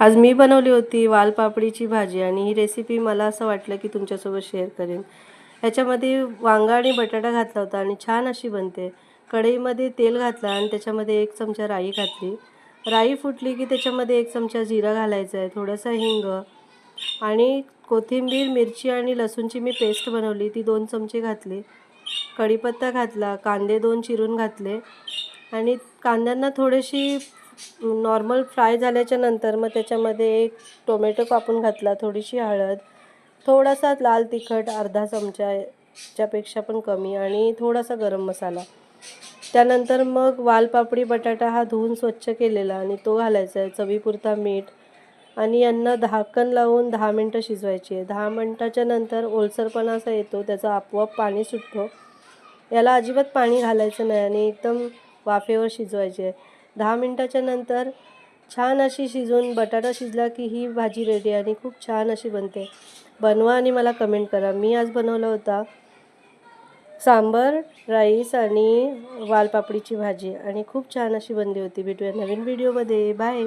आज मी बनवली होती वालपापडीची भाजी आणि ही रेसिपी मला असं वाटलं की तुमच्यासोबत शेअर करेन. ह्याच्यामध्ये वांगा आणि बटाटा घातला होता आणि छान अशी बनते. कढईमध्ये तेल घातलं आणि त्याच्यामध्ये एक चमचा राई घातली. राई फुटली की त्याच्यामध्ये एक चमचा जिरा घालायचा आहे थोडंसं हिंग आणि कोथिंबीर मिरची आणि लसूणची मी पेस्ट बनवली. ती दोन चमचे घातली. कढीपत्ता घातला कांदे दोन चिरून घातले आणि कांद्यांना थोडीशी नॉर्मल फ्राय झाल्याच्यानंतर मग त्याच्यामध्ये एक टोमॅटो कापून घातला थोडीशी हळद थोडासा लाल तिखट अर्धा चमच्याच्यापेक्षा पण कमी आणि थोडासा गरम मसाला. त्यानंतर मग वालपापडी बटाटा हा धुवून स्वच्छ केलेला आणि तो घालायचा आहे चवीपुरता मीठ आणि यांना धाकण लावून दहा मिनटं शिजवायची आहे. दहा मिनटाच्या नंतर ओलसरपणा असा येतो त्याचा आपोआप पाणी सुटतो. याला अजिबात पाणी घालायचं नाही आणि एकदम वाफेवर शिजवायची आहे. दहा मिनटाच्या नंतर छान अशी शिजून बटाटा शिजला की ही भाजी रेडी आणि खूप छान अशी बनते. बनवा आणि मला कमेंट करा. मी आज बनवला होता सांबर राईस आणि वालपापडीची भाजी आणि खूप छान अशी बनली होती. भेटूया नवीन व्हिडिओमध्ये बाय